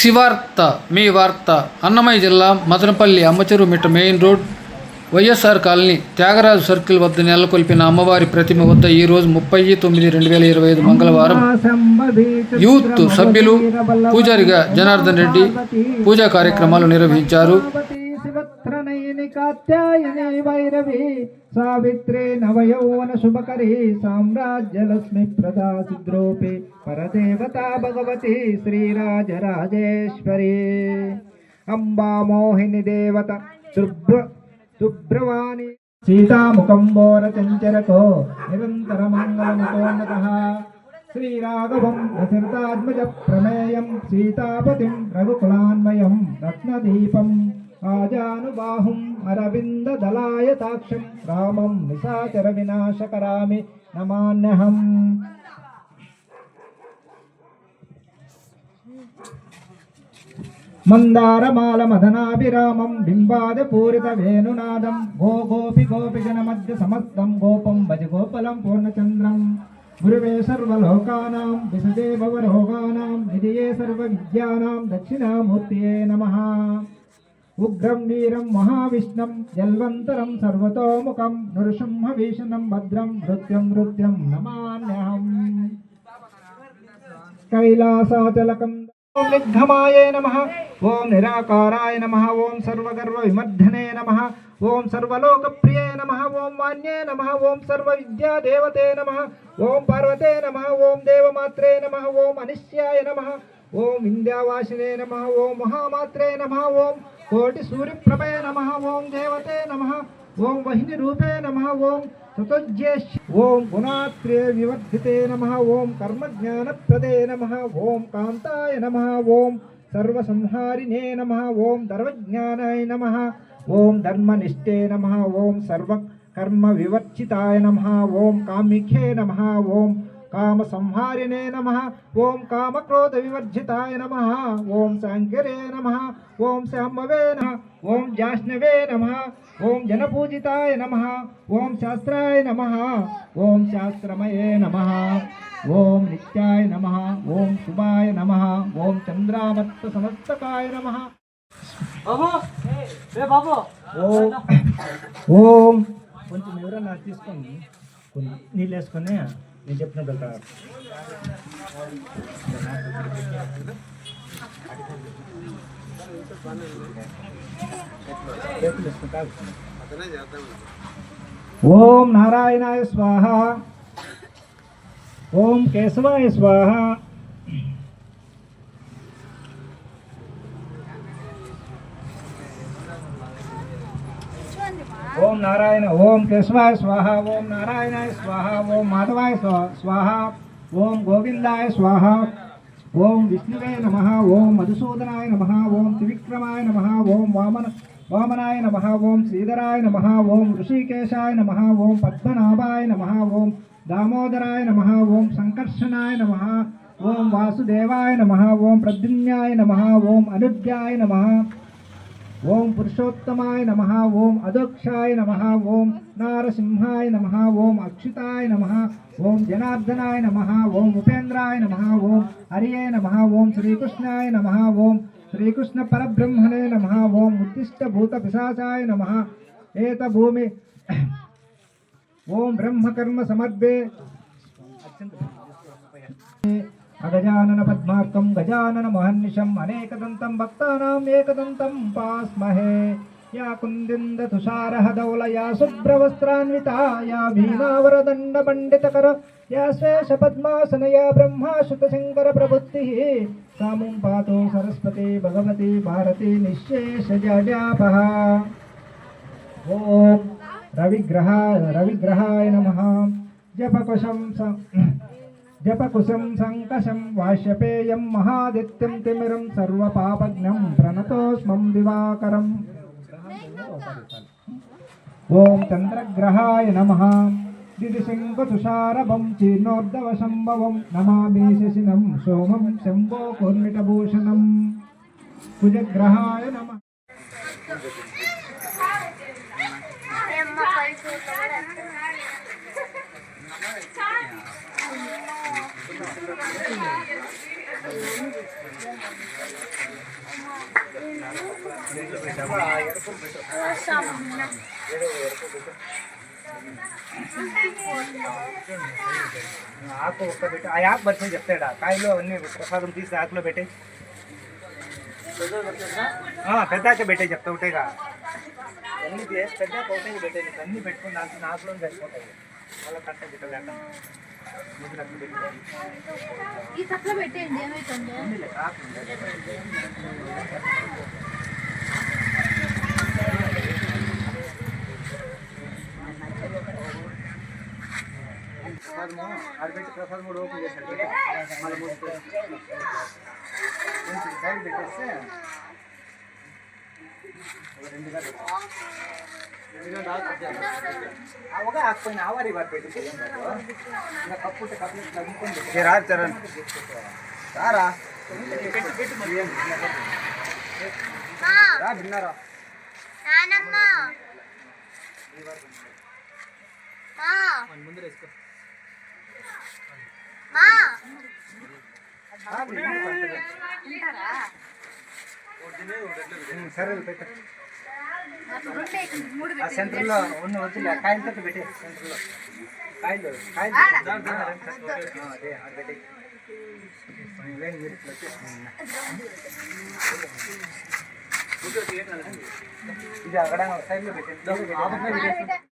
శివార్త మీ వార్త అన్నమయ్య జిల్లా Madanapalle Ammacheru Mitta main road YSR colony Thyagaraju circle వద్ద నెలకొల్పిన అమ్మవారి ప్రతిమ వద్ద ఈరోజు ముప్పై తొమ్మిది రెండు వేల ఇరవై ఐదు మంగళవారం యూత్ సభ్యులు పూజారిగా జనార్దన్ రెడ్డి పూజా కార్యక్రమాలు నిర్వహించారు. శివత్రనయని కాత్యాయని వైరవి సావిత్రే నవయౌవన శుభకరి సామ్రాజ్యలక్ష్మి ప్రదా సిద్రోపి పరదేవత భగవతి శ్రీరాజరాజేశ్వరి అంబా మోహిని దేవత శుభ్ర శుభ్రవాణి సీతాముఖంబోర చంచరకో నిరంతర మంగళముకోన్నత శ్రీరాఘవం దశరథాత్మజ ప్రమేయం సీతాపతిం రఘుకులాన్వయం రత్నదీపం. ఆజానుబాహుం అరవిందదలాయతాక్షం రామం నిశాచర వినాశకరామి నమాన్యహం మందారమాల మదనాభిరామం బింబాద పూరిత వేణునాదం గో గోపి గోపి జన మధ్య సమస్తం గోపం భజ గోపలం పూర్ణచంద్రం గురువే సర్వలోకానాం విశదే ఉగ్రం వీరం మహావిష్ణం జల్వంతరం సర్వతోముఖం నృసింహ భీషణం భద్రం నృత్యం నృత్యం నమాన్యహం కైలాసాచలకం ఓం నిర్ఘమాయే నమ ఓం నిరాకారాయ నమ ఓం సర్వగర్వ విమర్ధనే నమ ఓం సర్వలోకప్రియే నమ ఓం వాణ్యే నమ ఓం సర్వ విద్యా నమ ఓం పార్వతే నమ ఓం దేవమాత్రే నమ ఓం అనిశ్యాయ నమ ఓం ఇంద్యావాసినే నమ ఓం మహామాత్రే నమ ఓం కోటి సూర్యప్రభే నమ ఓం దేవతే నమ ఓం వహిని రూపే నమ ఓం సతోజ్యేష్ ఓం గుణాత్రే వివర్ధితే నమ ఓం కర్మజ్ఞానప్రదే నమ ఓం కాంతాయ నమ ఓం సర్వసంహారిణే నమ ఓం ధర్మజ్ఞానాయ నమ ఓం ధర్మనిష్ఠే నమ ఓం సర్వ కర్మ వివర్చితాయ నమ ఓం కామిఖ్యే నమ ఓం కామ సంహారిణే నమ ఓం కామక్రోధ వివర్జితాయ నమ ఓం సాంకరే నమ ఓం శాంభవే నమ ఓం జాష్ణవే నమ ఓం జనపూజితాయ నమ ఓం శాస్త్రాయ నమ ఓం శాస్త్రమయే నమ ఓం నిత్యాయ నమ ఓం శుభాయ నమ ఓం చంద్రామత్త సమస్తకాయ నమ ఓం కొంచెం ఎవరన్నా తీసుకోండి కొన్ని నీళ్ళు వేసుకొని నేను చెప్పినట్టు ఒక చేతులు వేసుకుంటా ఓం నారాయణాయ స్వాహ ఓం ఓం నారాయణ ఓం కేశవాయ స్వాహ ఓం నారాయణాయ స్వాహ ఓం మాధవాయ స్వాహ ఓం గోవిందాయ స్వాహ ఓం విష్ణువే నమ ఓం మధుసూదనాయ నమ ఓం త్రివిక్రమాయ నమ ఓం వామన వామనాయ నమ ఓం శ్రీధరాయ నమ ఓం ఋషికేశాయ నమ ఓం పద్మనాభాయ నమ ఓం దామోదరాయ నమ ఓం సంకర్షణాయ నమ ఓం వాసుదేవాయ నమ ఓం ప్రద్యుమ్నాయ నమ ఓం అనుద్యాయ నమ ఓం పురుషోత్తమాయ నమ ఓం అదోక్షాయ నమ ఓం నారసింహాయ నమ ఓం అక్షితాయ నమ ఓం జనార్దనాయ నమ ఓం ఉపేంద్రాయ నమ ఓం హరియే నమ ఓం శ్రీకృష్ణాయ నమ ఓం శ్రీకృష్ణ పరబ్రహ్మణే నమ ఓం ఉత్తిష్ట భూత పిశాచాయ నమ ఏత భూమి ఓం బ్రహ్మకర్మ సమర్పే अगजानन पद्मार्कं गजानन महर्निशम् अनेकदन्तं भक्तानाम् एकदन्तं पास्महे। या कुन्दिन्दतुषारहदौलया शुभ्रवस्त्रान्विता या भीनावरदण्डपण्डितकर या शेषपद्मासनया ब्रह्माश्रुतशङ्करप्रबुद्धिः सा मुं पातु सरस्वती भगवती भारती निःशेषजाजापः। ॐ रविग्रहा रविग्रहाय नमः। जपकुशं स జపకుశం సంకశం జపకుశం వాష్యపేయం మహాదిత్యం తిమిరం సర్వపాపజ్ఞం ప్రణతోస్మం దివాకరం. ఓం చంద్రగ్రహాయ నమ. దిదిశంకుతుషారభం చీర్ణోర్ధవ చీర్ణోర్ధవశంభవం నమామి శశినం సోమం శంభో కూర్మిటభూషణం కుజగ్రహాయ నమ. ఆకు ఒక్క పెట్టి. ఆ యాప్ పరిచయం చెప్తాడా? కాయలు అన్ని ప్రసాదం తీసి ఆకులో పెట్టే. పెద్దాక పెట్టే చెప్తా ఒకటేగా. అన్ని పెద్దాక ఒకటే పెట్టే నీకు అన్ని పెట్టుకుని దాంట్లో ఆకులో సరిపోతాయి ఈ తక్కువ పెట్టేయండి ఏమైతుంది? ప్రసాదము ఆడ పెట్టి ప్రసాదం కూడా ఓపెన్ చేశాడు మళ్ళీ మూసి సైడ్ పెట్టేస్తే ఒక రెండు ఆవారి వారు ఇంకా కప్పు కప్పు రా చరణ్ రారా రా ముందు వేసుకో సరే పెట్టు ఆ సెంటర్లో ఉన్న వద్దులే కాయలతో పెట్టే సెంటర్లో. కాయలు కాయలు అదే అది పెట్టే. ఇది అక్కడ సైడ్లో పెట్టండి